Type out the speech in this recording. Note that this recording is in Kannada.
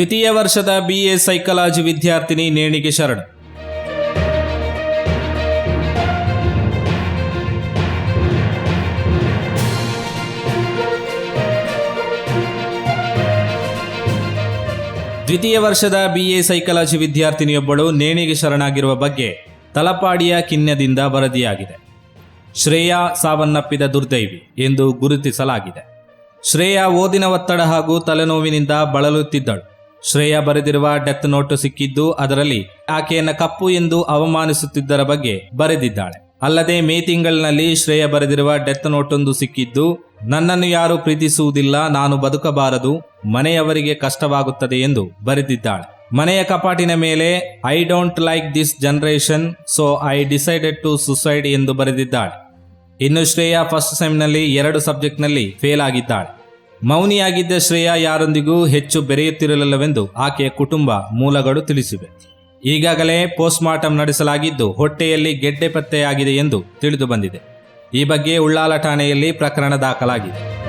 ದ್ವಿತೀಯ ವರ್ಷದ ಬಿ ಎ ಸೈಕಾಲಜಿ ವಿದ್ಯಾರ್ಥಿನಿ ನೇಣಿಗೆ ಶರಣ. ದ್ವಿತೀಯ ವರ್ಷದ ಬಿ ಎ ಸೈಕಾಲಜಿ ವಿದ್ಯಾರ್ಥಿನಿಯೊಬ್ಬಳು ನೇಣಿಗೆ ಶರಣಾಗಿರುವ ಬಗ್ಗೆ ತಲಪಾಡಿಯ ಕಿನ್ಯದಿಂದ ವರದಿಯಾಗಿದೆ. ಶ್ರೇಯಾ ಸಾವನ್ನಪ್ಪಿದ ದುರ್ದೈವಿ ಎಂದು ಗುರುತಿಸಲಾಗಿದೆ. ಶ್ರೇಯಾ ಓದಿನ ಒತ್ತಡ ಹಾಗೂ ತಲೆನೋವಿನಿಂದ ಬಳಲುತ್ತಿದ್ದಳು. ಶ್ರೇಯಾ ಬರೆದಿರುವ ಡೆತ್ ನೋಟು ಸಿಕ್ಕಿದ್ದು ಅದರಲ್ಲಿ ಆಕೆಯನ್ನ ಕಪ್ಪು ಎಂದು ಅವಮಾನಿಸುತ್ತಿದ್ದರ ಬಗ್ಗೆ ಬರೆದಿದ್ದಾಳೆ. ಅಲ್ಲದೆ ಮೇ ತಿಂಗಳಿನಲ್ಲಿ ಶ್ರೇಯಾ ಬರೆದಿರುವ ಡೆತ್ ನೋಟೊಂದು ಸಿಕ್ಕಿದ್ದು, ನನ್ನನ್ನು ಯಾರು ಪ್ರೀತಿಸುವುದಿಲ್ಲ, ನಾನು ಬದುಕಬಾರದು, ಮನೆಯವರಿಗೆ ಕಷ್ಟವಾಗುತ್ತದೆ ಎಂದು ಬರೆದಿದ್ದಾಳೆ. ಮನೆಯ ಕಪಾಟಿನ ಮೇಲೆ, I don't like this generation, so I decided to suicide ಎಂದು ಬರೆದಿದ್ದಾಳೆ. ಇನ್ನು ಶ್ರೇಯಾ ಫಸ್ಟ್ ಸೆಮ್ನಲ್ಲಿ ಎರಡು ಸಬ್ಜೆಕ್ಟ್ನಲ್ಲಿ ಫೇಲ್ ಆಗಿದ್ದಾಳೆ. ಮೌನಿಯಾಗಿದ್ದ ಶ್ರೇಯಾ ಯಾರೊಂದಿಗೂ ಹೆಚ್ಚು ಬೆರೆಯುತ್ತಿರಲಿಲ್ಲವೆಂದು ಆಕೆಯ ಕುಟುಂಬ ಮೂಲಗಳು ತಿಳಿಸಿವೆ. ಈಗಾಗಲೇ ಪೋಸ್ಟ್ ಮಾರ್ಟಂ ನಡೆಸಲಾಗಿದ್ದು ಹೊಟ್ಟೆಯಲ್ಲಿ ಗೆಡ್ಡೆ ಪತ್ತೆಯಾಗಿದೆ ಎಂದು ತಿಳಿದು ಬಂದಿದೆ. ಈ ಬಗ್ಗೆ ಉಳ್ಳಾಲ ಠಾಣೆಯಲ್ಲಿ ಪ್ರಕರಣ ದಾಖಲಾಗಿದೆ.